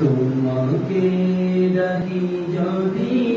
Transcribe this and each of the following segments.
তোমাকে ডাকি যদি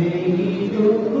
দিশা এইটুকু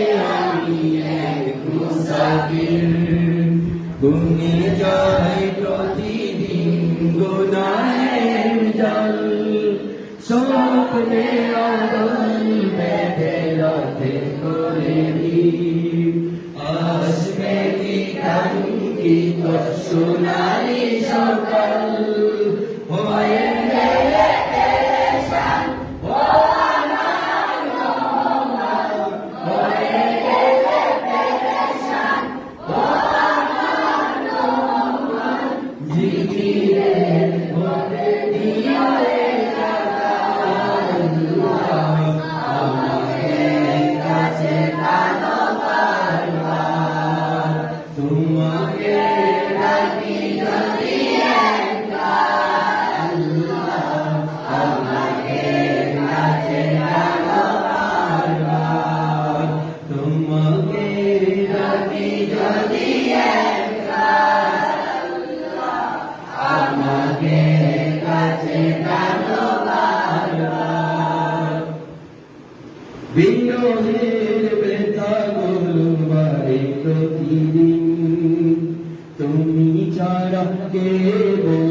গুনে যাই প্রতিদিন গুনাহের জল স্বপ্নে আদল বেঁধে রথে করে দিই। আসবে কি কাঙ্ক্ষিত সোনালি সকাল হয়ে বারবার বিরোধের বেতাগুলো বাড়ে প্রতিদিন তুমি ছাড়া কে বলো?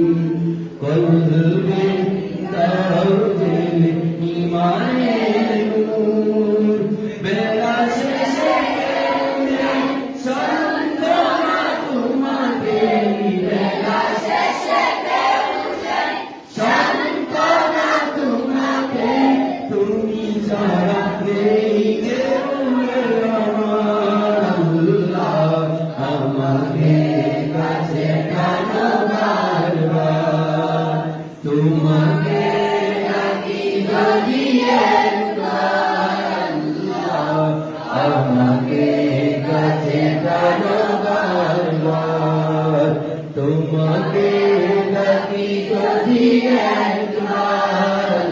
আমাকে কাছে টানো বারবার তোমাকে ডাকি যদি একবার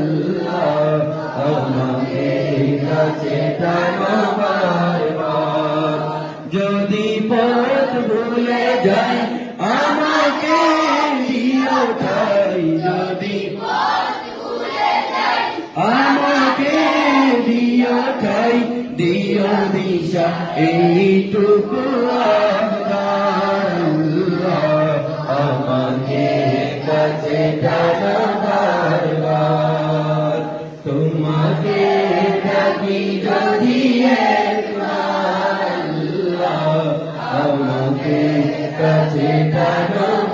আমাকে কাছে টানো বারবার যদি পথ ভুলে যাই আমাকে যদি আমাকে দিও ঠাই দিও দিশা এইটুকু আমাকে কাছে তোমাকে ডাকি যদি আমাকে কাছে টানো